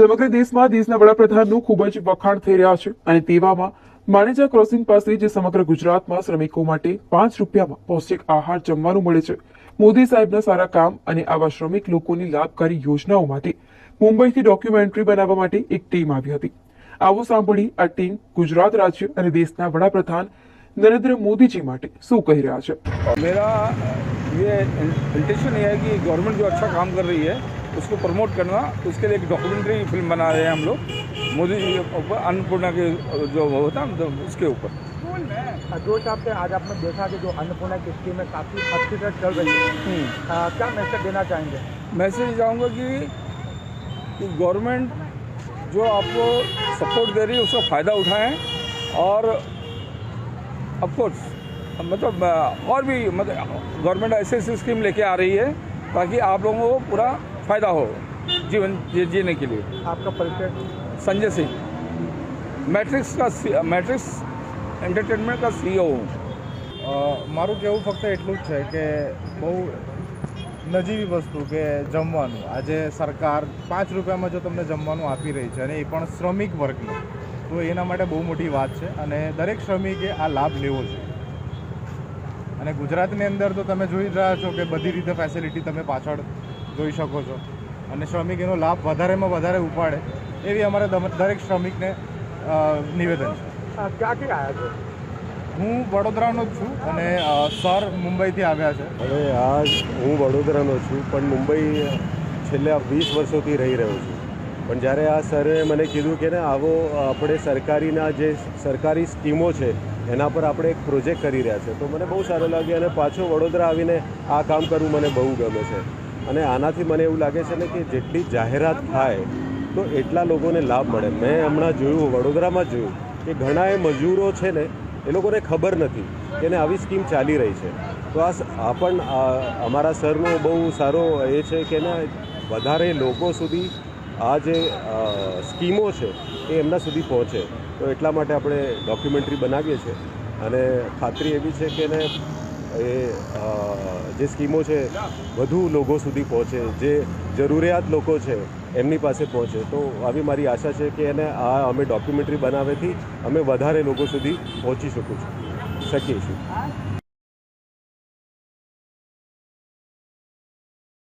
સમગ્ર દેશમાં દેશના વડાપ્રધાનનું ખૂબ જ વખાણ થઈ રહ્યા છે અને તેવામાં માણેજા ક્રોસિંગ પાસે જે સમગ્ર ગુજરાતમાં શ્રમિકો માટે પાંચ રૂપિયામાં પૌષ્ટિક આહાર જમવાનું મળે છે મોદી સાહેબના સારા કામ અને આવા શ્રમિક લોકોની લાભકારી યોજનાઓ માટે મુંબઈથી ડોક્યુમેન્ટરી બનાવવા માટે એક ટીમ આવી હતી આવો સાંભળી આ ટીમ ગુજરાત રાજ્ય અને દેશના વડાપ્રધાન નરેન્દ્ર મોદીજી માટે શું કહી રહ્યા છે मेरा ये इंटेंशन ये है कि गवर्नमेंट जो अच्छा काम कर रही है उसको प्रमोट करना उसके लिए एक डॉक्यूमेंट्री फ़िल्म बना रहे हैं हम लोग। मोदी ऊपर अन्नपूर्णा के जो वो होता है उसके ऊपर। जो हिसाब से आज आपने देखा कि जो अन्नपूर्णा की स्कीम है काफ़ी अच्छी तरह चल रही है। आ, क्या मैसेज देना चाहेंगे? मैसेज चाहूँगा कि, कि गवर्नमेंट जो आपको सपोर्ट दे रही है उसका फ़ायदा उठाएँ। और ऑफकोर्स मतलब और भी मतलब गवर्नमेंट ऐसी ऐसी स्कीम लेके आ रही है ताकि आप लोगों को पूरा फ़ायदा हो जीवन जी, जीने के लिए आपका परिचय संजय सिंह मैट्रिक्स का मैट्रिक्स एंटरटेनमेंट का सीईओ हूँ અ, મારું કહેવું ફક્ત એટલું જ છે કે બહુ નજીવી વસ્તુ કે જમવાનું આજે સરકાર પાંચ રૂપિયામાં જો તમને જમવાનું આપી રહી છે અને એ પણ શ્રમિક વર્ગને તો એના માટે બહુ મોટી વાત છે અને દરેક શ્રમિકે આ લાભ લેવો જોઈએ અને ગુજરાતની અંદર તો તમે જોઈ જ રહ્યા છો કે બધી રીતે ફેસિલિટી તમે પાછળ જોઈ શકો છો. અને શ્રમિક એનો લાભ વધારેમાં વધારે ઉપાડે એવી અમારે દરેક શ્રમિકને નિવેદન છે. ક્યાં ક્યાં આવ્યા છો? હું વડોદરાનો જ છું અને સર મુંબઈથી આવ્યા છે. હવે આજ હું વડોદરાનો છું પણ મુંબઈ છેલ્લા વીસ વર્ષોથી રહી રહ્યો છું. પણ જ્યારે આ સરે મને કીધું કે ને આવો આપણે સરકારીના જે સરકારી સ્કીમો છે એના પર આપણે એક પ્રોજેક્ટ કરી રહ્યા છે તો મને બહુ સારો લાગ્યું અને પાછો વડોદરા આવીને આ કામ કરવું મને બહુ ગમે છે. અને આનાથી મને એવું લાગે છે ને કે જેટલી જાહેરાત થાય તો એટલા લોકોને લાભ મળે. મેં હમણાં જોયું, વડોદરામાં જોયું કે ઘણા એ મજૂરો છે ને, એ લોકોને ખબર નથી કે એને આવી સ્કીમ ચાલી રહી છે. તો આ પણ અમારા સરનો બહુ સારો એ છે કે ને વધારે લોકો સુધી આ જે સ્કીમો છે એ એમના સુધી પહોંચે. તો એટલા માટે આપણે ડોક્યુમેન્ટરી બનાવીએ છીએ. અને ખાતરી એવી છે કે ને એ જે સ્કીમો છે, વધુ લોકો સુધી પહોંચે, જે જરૂરિયાત લોકો છે, એમની પાસે પહોંચે. તો આવી મારી આશા છે કે એને આ અમે ડોક્યુમેન્ટરી બનાવેથી અમે વધારે લોકો સુધી પહોંચી શકું છું. છીએ.